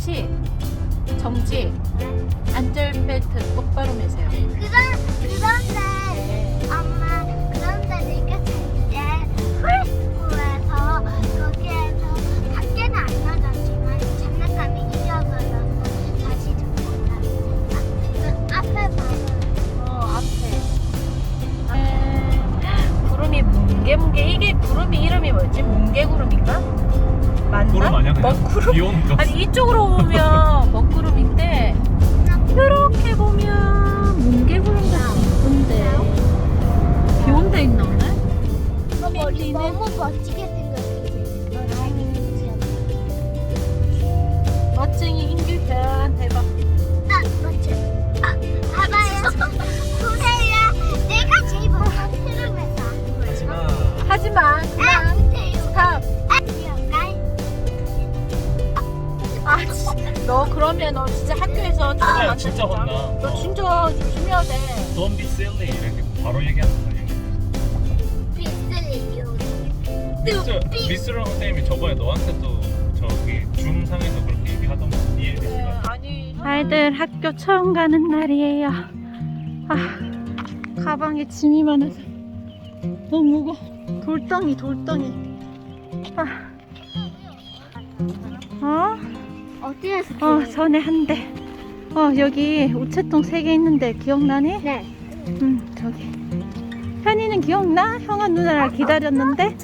잠시 정지. 안전벨트 똑바로 매세요. 그런 그런데 너 그러면 너 진짜 학교에서 좀 진짜야, 맞춰 진짜 혼나. 너 어. 진짜 조심해야 돼 Don't be silly 이렇게 바로 얘기하는 거야. 비슬리 요. 미스 미스라고 선생님이 저번에 너한테도 저기 줌 상에서 그렇게 얘기하던데 네, 이해됐어? 아니 아이들 학교 처음 가는 날이에요 아 가방에 짐이 많아서 너무 무거 워 돌덩이 돌덩이 아. 어? 어디에서? 어 전에 한 대 어 여기 우체통 세 개 있는데 기억나니? 네. 응 저기 현이는 기억나? 형아 누나를 기다렸는데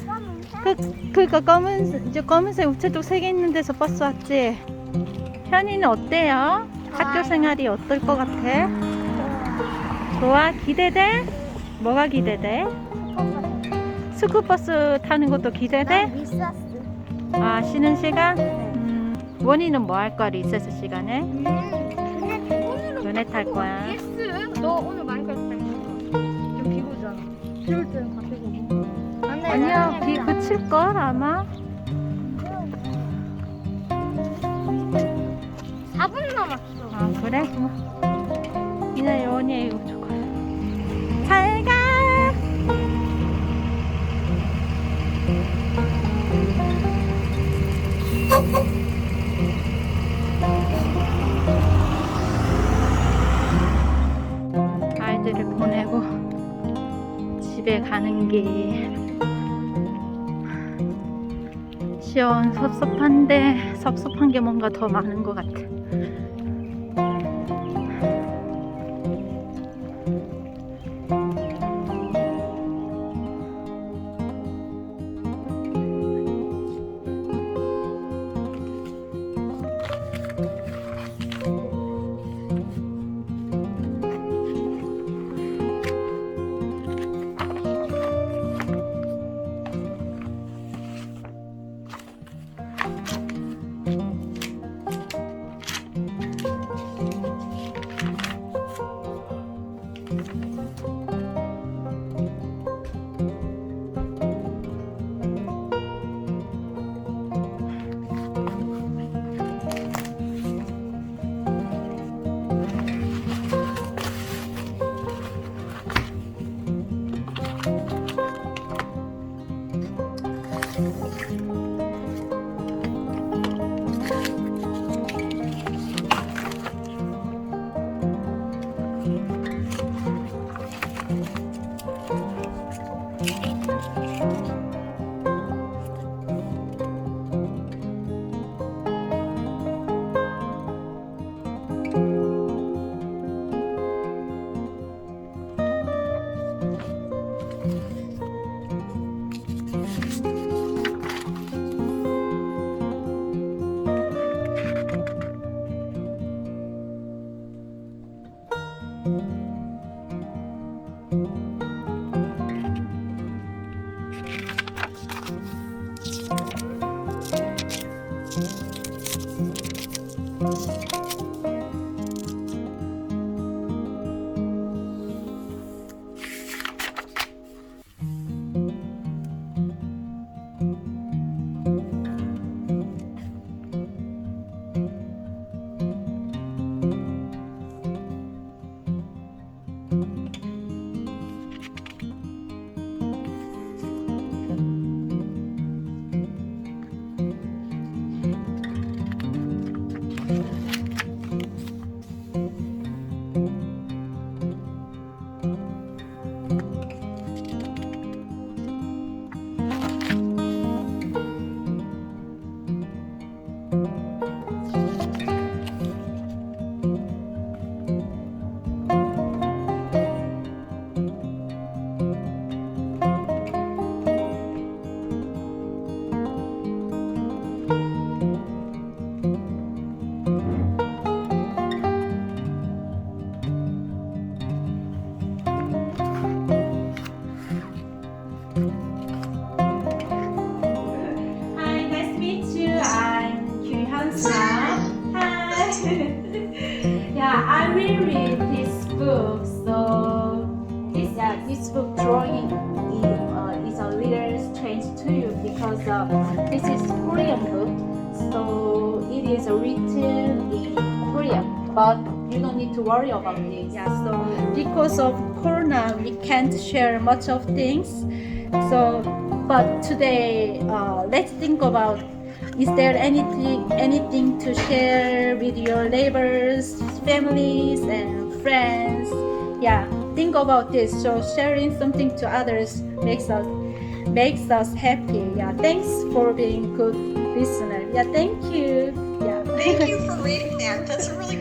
그 그니까 검은 이제 검은색 우체통 세 개 있는 데서 버스 왔지. 현이는 어때요? 학교 생활이 어떨 것 같아? 좋아 기대돼? 뭐가 기대돼? 스쿨버스 타는 것도 기대돼? 미스스. 아 쉬는 시간? 음, 원이는 뭐 할 거야 리세스 시간에? 너네 탈 거야. 예스. 너 오늘 마인크래프트 했어. 좀 비고잖아. 비올 때는 같이 보고. 아니야 비 그칠 걸 아마. 4분 남았어. 아 그래? 뭐. 이날 원이 이거 좋아. 잘 가. 가는 길. 시원 섭섭한데 섭섭한 게 뭔가 더 많은 것 같아. Yeah, read this book. So this yeah, this book drawing is, uh, is a little strange to you because uh, this is Korean book. So it is written in Korean, but you don't need to worry about this. Yeah. So because of Corona, we can't share much of things. So but today, uh, let's think about is there anything anything to share with your neighbors, families, and friends? Yeah, think about this. So sharing something to others makes us makes us happy. Yeah, thanks for being good listener. Yeah, thank you. Yeah. Thank you for reading that. That's a really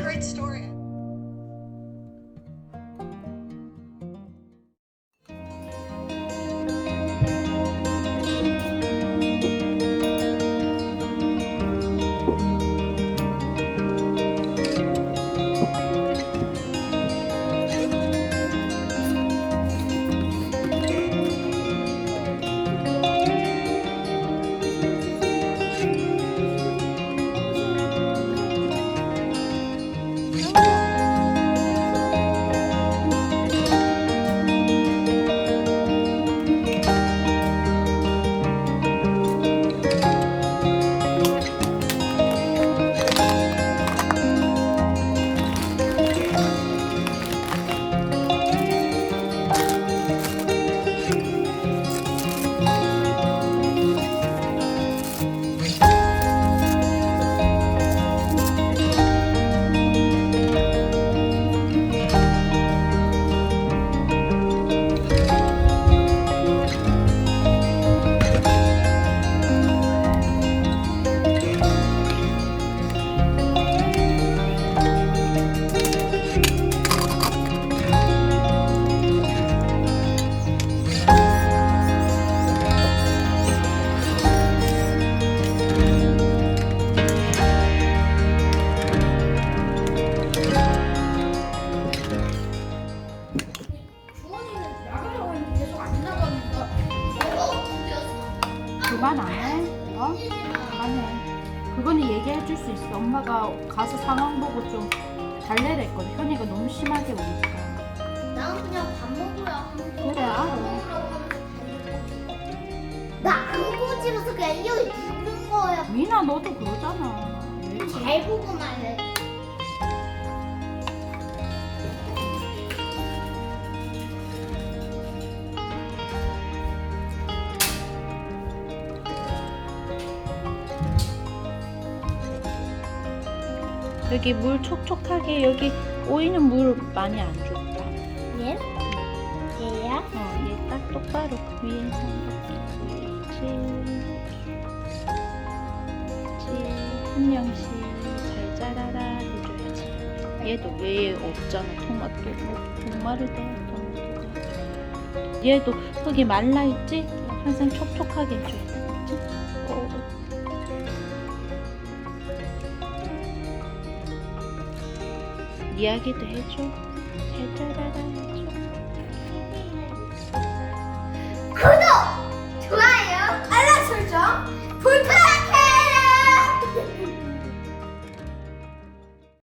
여기 두는 거야 미나 너도 그러잖아. 잘 보고 말해 여기 물 촉촉하게 여기 오이는 물 많이 안 줬다. 얘? 얘야? 어, 얘 딱 똑바로 위에서 이렇게 치, 한 명씩 잘 자라라 해줘야지. 얘도 얘 없잖아 토마토 뭐 목마르대 토마토가. 얘도 흙이 말라 있지? 항상 촉촉하게. 그치? 어. 이야기도 해줘. 잘 자라라 해줘. 구독! 좋아요! 알람 설정! 불편하게